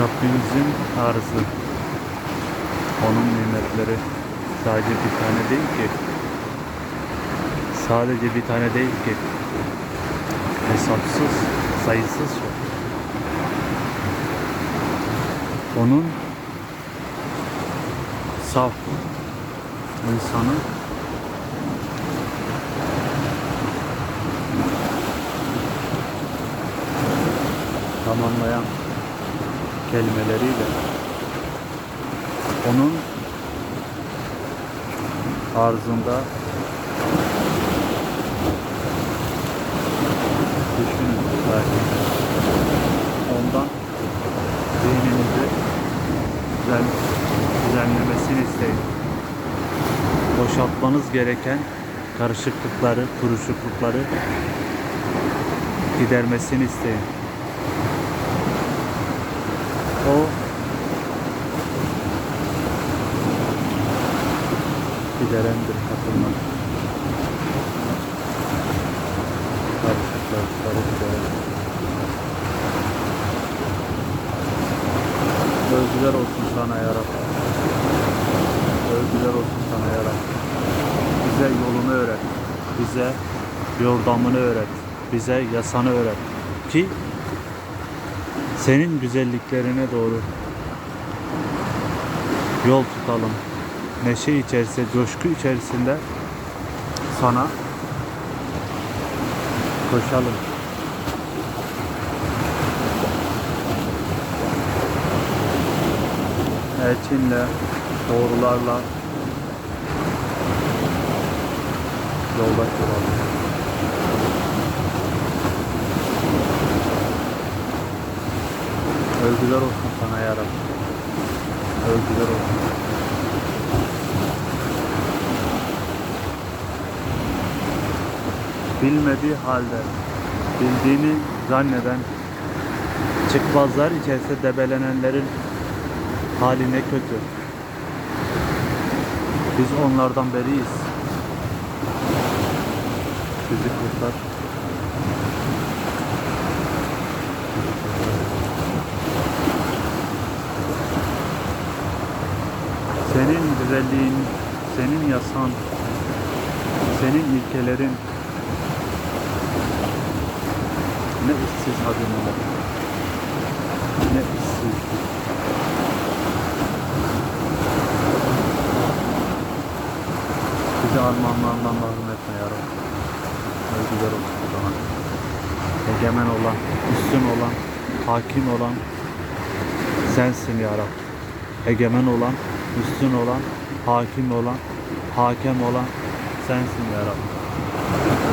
Rabbimizin tarzı. Onun nimetleri sadece bir tane değil ki. Sadece bir tane değil ki. Hesapsız, sayısız çok. Onun saf insanı tamamlayan kelimeleriyle onun arzında düşünün belki ondan zihninizi düzen, düzenlemesini isteyin. Boşaltmanız gereken karışıklıkları, kuruşuklukları gidermesini isteyin. O giderendir katılmak. Karışıklıkları gideren. Övgüler olsun sana ya Rabbi. Övgüler olsun sana ya Rabbi. Bize yolunu öğret. Bize yordamını öğret. Bize yasanı öğret. Ki senin güzelliklerine doğru yol tutalım. Neşe içerisinde, coşku içerisinde sana koşalım. Elçinle, doğrularla yolda kuralım. Övgüler olsun sana ya Rabbi. Övgüler olsun. Bilmediği halde bildiğini zanneden çıkmazlar içerisinde debelenenlerin hali ne kötü. Biz onlardan beriyiz. Bizi kurtar. Senin güzelliğin, senin yasan, senin ilkelerin ne işsiz hadimler, ne işsiz. Bizi armağanlarından mahrum etme ya Rabbi. Övgüler olsun sana. Egemen olan, üstün olan, hakim olan sensin ya Rabbi. Egemen olan, üstün olan, hakim olan, hakem olan sensin ya Rabbi.